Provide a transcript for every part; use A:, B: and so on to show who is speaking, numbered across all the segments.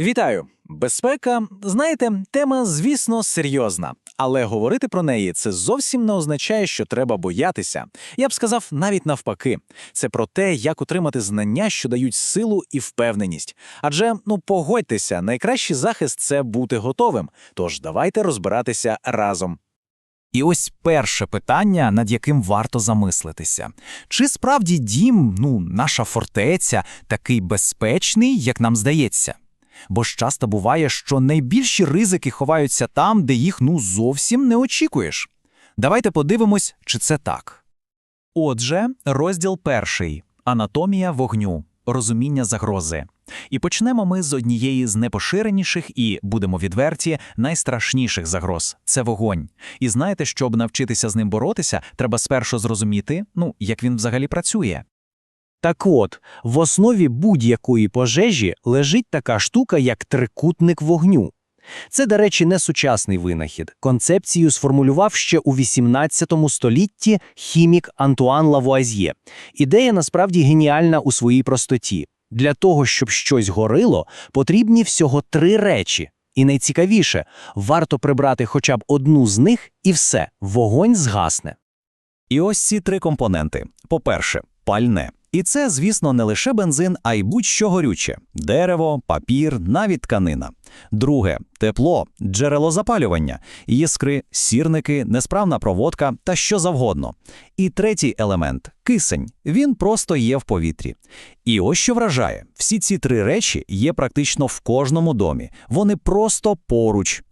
A: Вітаю! Безпека, знаєте, тема, звісно, серйозна, але говорити про неї це зовсім не означає, що треба боятися. Я б сказав, навіть навпаки, це про те, як отримати знання, що дають силу і впевненість. Адже, ну погодьтеся, найкращий захист це бути готовим. Тож давайте розбиратися разом.
B: І ось перше питання, над яким варто замислитися: чи справді дім, ну, наша фортеця, такий безпечний, як нам здається? Бо ж часто буває, що найбільші ризики ховаються там, де їх ну зовсім не очікуєш. Давайте подивимось, чи це так. Отже, розділ перший анатомія вогню, розуміння загрози. І почнемо ми з однієї з непоширеніших і, будемо відверті, найстрашніших загроз це вогонь. І знаєте, щоб навчитися з ним боротися, треба спершу зрозуміти, ну, як він взагалі працює.
C: Так от, в основі будь-якої пожежі лежить така штука, як трикутник вогню. Це, до речі, не сучасний винахід. Концепцію сформулював ще у 18 столітті хімік Антуан Лавуазьє. Ідея насправді геніальна у своїй простоті. Для того, щоб щось горило, потрібні всього три речі. І найцікавіше, варто прибрати хоча б одну з них, і все, вогонь згасне.
B: І ось ці три компоненти. По-перше, пальне. І це, звісно, не лише бензин, а й будь-що горюче – дерево, папір, навіть тканина. Друге – тепло, джерело запалювання, іскри, сірники, несправна проводка та що завгодно. І третій елемент – кисень. Він просто є в повітрі. І ось що вражає – всі ці три речі є практично в кожному домі. Вони просто поруч.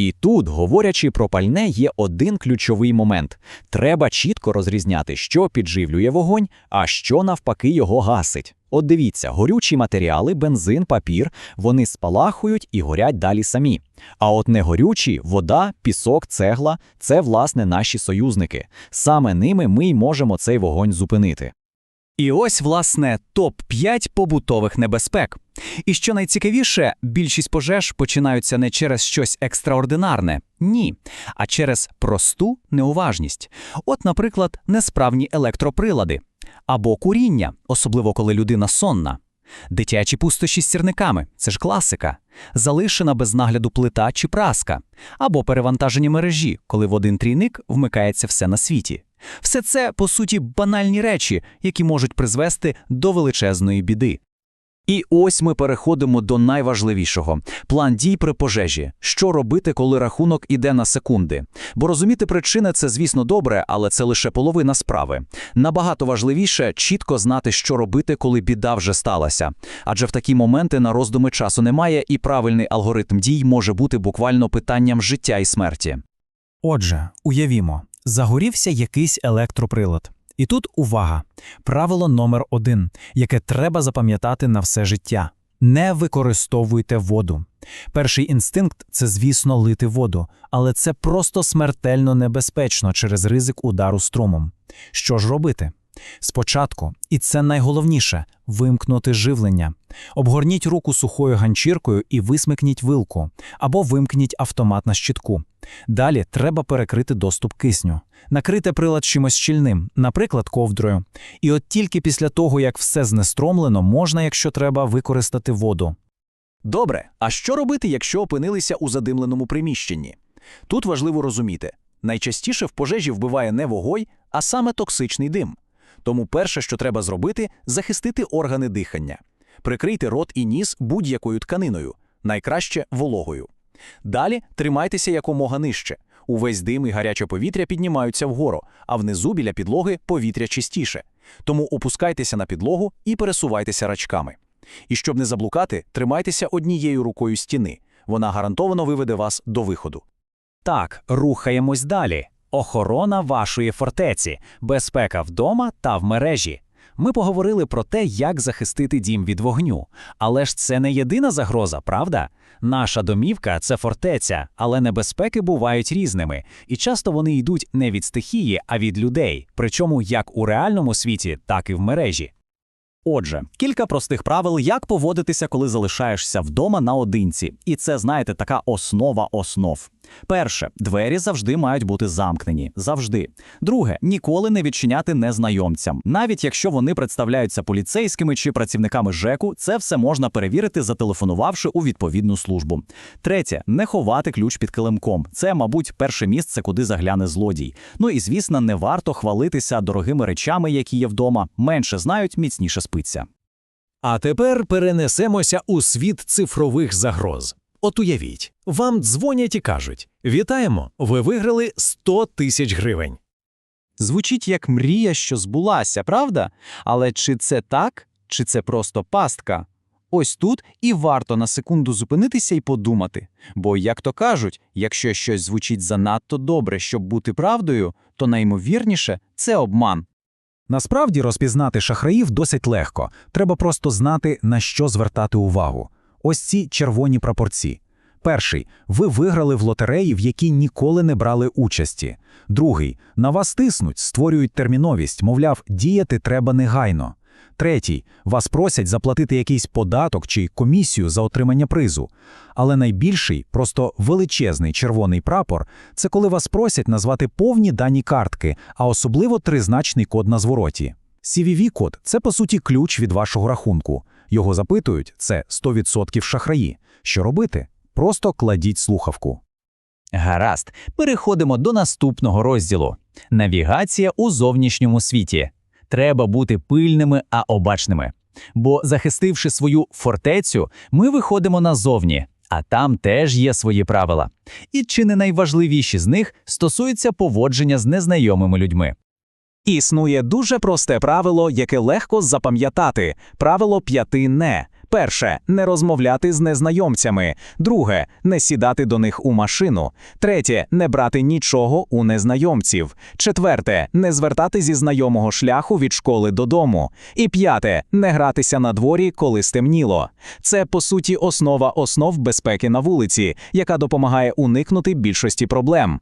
D: І тут, говорячи про пальне, є один ключовий момент. Треба чітко розрізняти, що підживлює вогонь, а що навпаки його гасить. От дивіться, горючі матеріали, бензин, папір, вони спалахують і горять далі самі. А от негорючі, вода, пісок, цегла це, власне, наші союзники. Саме ними ми й можемо цей вогонь зупинити.
B: І ось, власне, топ-5 побутових небезпек. І що найцікавіше, більшість пожеж починаються не через щось екстраординарне, ні, а через просту неуважність. От, наприклад, несправні електроприлади або куріння, особливо коли людина сонна. Дитячі пустощі з сірниками це ж класика, залишена без нагляду плита чи праска, або перевантажені мережі, коли в один трійник вмикається все на світі. Все це, по суті, банальні речі, які можуть призвести до величезної біди.
D: І ось ми переходимо до найважливішого план дій при пожежі. Що робити, коли рахунок іде на секунди? Бо розуміти причини це, звісно, добре, але це лише половина справи. Набагато важливіше чітко знати, що робити, коли біда вже сталася. Адже в такі моменти на роздуми часу немає, і правильний алгоритм дій може бути буквально питанням життя і смерті.
C: Отже, уявімо, загорівся якийсь електроприлад. І тут увага! Правило номер один, яке треба запам'ятати на все життя: не використовуйте воду. Перший інстинкт це, звісно, лити воду, але це просто смертельно небезпечно через ризик удару струмом. Що ж робити? Спочатку, і це найголовніше вимкнути живлення. Обгорніть руку сухою ганчіркою і висмикніть вилку, або вимкніть автомат на щитку. Далі треба перекрити доступ кисню, накрити прилад чимось щільним, наприклад, ковдрою. І от тільки після того, як все знестромлено, можна, якщо треба, використати воду.
A: Добре, а що робити, якщо опинилися у задимленому приміщенні? Тут важливо розуміти: найчастіше в пожежі вбиває не вогонь, а саме токсичний дим. Тому перше, що треба зробити, захистити органи дихання. Прикрийте рот і ніс будь-якою тканиною, найкраще вологою. Далі тримайтеся якомога нижче. Увесь дим і гаряче повітря піднімаються вгору, а внизу біля підлоги повітря чистіше. Тому опускайтеся на підлогу і пересувайтеся рачками. І щоб не заблукати, тримайтеся однією рукою стіни. Вона гарантовано виведе вас до виходу.
D: Так, рухаємось далі. Охорона вашої фортеці, безпека вдома та в мережі. Ми поговорили про те, як захистити дім від вогню. Але ж це не єдина загроза, правда? Наша домівка це фортеця, але небезпеки бувають різними, і часто вони йдуть не від стихії, а від людей, причому як у реальному світі, так і в мережі.
B: Отже, кілька простих правил, як поводитися, коли залишаєшся вдома наодинці. І це, знаєте, така основа основ.
D: Перше, двері завжди мають бути замкнені. Завжди. Друге, ніколи не відчиняти незнайомцям. Навіть якщо вони представляються поліцейськими чи працівниками ЖЕКу, це все можна перевірити, зателефонувавши у відповідну службу. Третє, не ховати ключ під килимком. Це, мабуть, перше місце, куди загляне злодій. Ну і звісно, не варто хвалитися дорогими речами, які є вдома. Менше знають, міцніше спиться.
E: А тепер перенесемося у світ цифрових загроз. От уявіть, вам дзвонять і кажуть: Вітаємо! Ви виграли 100 тисяч гривень.
B: Звучить як мрія, що збулася, правда? Але чи це так, чи це просто пастка? Ось тут і варто на секунду зупинитися і подумати. Бо, як то кажуть, якщо щось звучить занадто добре, щоб бути правдою, то наймовірніше це обман.
C: Насправді розпізнати шахраїв досить легко. Треба просто знати, на що звертати увагу. Ось ці червоні прапорці. Перший ви виграли в лотереї, в якій ніколи не брали участі. Другий на вас тиснуть, створюють терміновість, мовляв, діяти треба негайно. Третій вас просять заплатити якийсь податок чи комісію за отримання призу. Але найбільший, просто величезний червоний прапор це коли вас просять назвати повні дані картки, а особливо тризначний код на звороті. CVV-код – це, по суті, ключ від вашого рахунку. Його запитують – це 100% шахраї. Що робити? Просто кладіть слухавку.
B: Гаразд, переходимо до наступного розділу: навігація у зовнішньому світі. Треба бути пильними, а обачними. Бо, захистивши свою фортецю, ми виходимо назовні, а там теж є свої правила. І чи не найважливіші з них стосуються поводження з незнайомими людьми.
D: Існує дуже просте правило, яке легко запам'ятати. Правило п'яти не. Перше не розмовляти з незнайомцями. Друге не сідати до них у машину. Третє не брати нічого у незнайомців. Четверте не звертати зі знайомого шляху від школи додому. І п'яте не гратися на дворі, коли стемніло. Це по суті основа основ безпеки на вулиці, яка допомагає уникнути більшості проблем.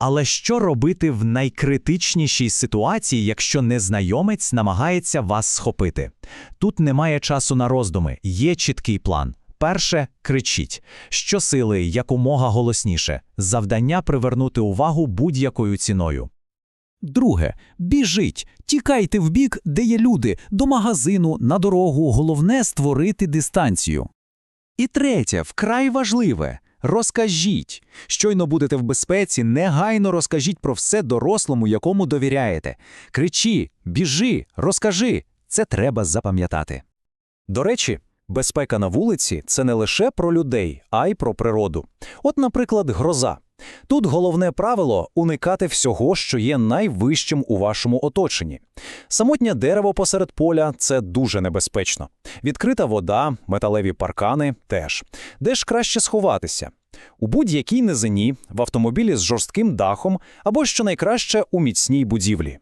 A: Але що робити в найкритичнішій ситуації, якщо незнайомець намагається вас схопити? Тут немає часу на роздуми, є чіткий план. Перше кричіть, щосили якомога голосніше, завдання привернути увагу будь-якою ціною. Друге, біжіть, тікайте в бік, де є люди, до магазину, на дорогу, головне створити дистанцію. І третє, вкрай важливе. Розкажіть. Щойно будете в безпеці, негайно розкажіть про все дорослому, якому довіряєте. Кричи, біжи, розкажи. Це треба запам'ятати. До речі, безпека на вулиці це не лише про людей, а й про природу. От, наприклад, гроза. Тут головне правило уникати всього, що є найвищим у вашому оточенні. Самотнє дерево посеред поля це дуже небезпечно. Відкрита вода, металеві паркани теж. Де ж краще сховатися? У будь-якій низині, в автомобілі з жорстким дахом або, що найкраще, у міцній будівлі.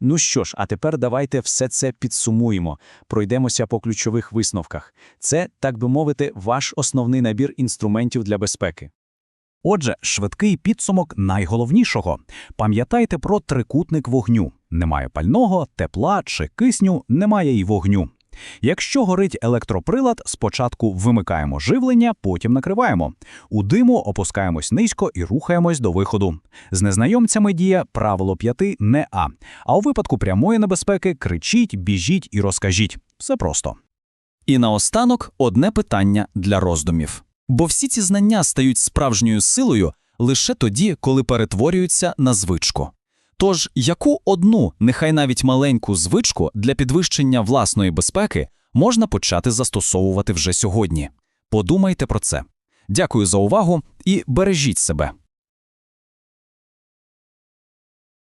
A: Ну що ж, а тепер давайте все це підсумуємо, пройдемося по ключових висновках. Це, так би мовити, ваш основний набір інструментів для безпеки. Отже, швидкий підсумок найголовнішого. Пам'ятайте про трикутник вогню. Немає пального, тепла чи кисню, немає й вогню. Якщо горить електроприлад, спочатку вимикаємо живлення, потім накриваємо. У диму опускаємось низько і рухаємось до виходу. З незнайомцями діє правило п'яти не а. А у випадку прямої небезпеки кричіть, біжіть і розкажіть. Все просто. І наостанок одне питання для роздумів. Бо всі ці знання стають справжньою силою лише тоді, коли перетворюються на звичку. Тож, яку одну, нехай навіть маленьку звичку для підвищення власної безпеки можна почати застосовувати вже сьогодні? Подумайте про це. Дякую за увагу і бережіть себе.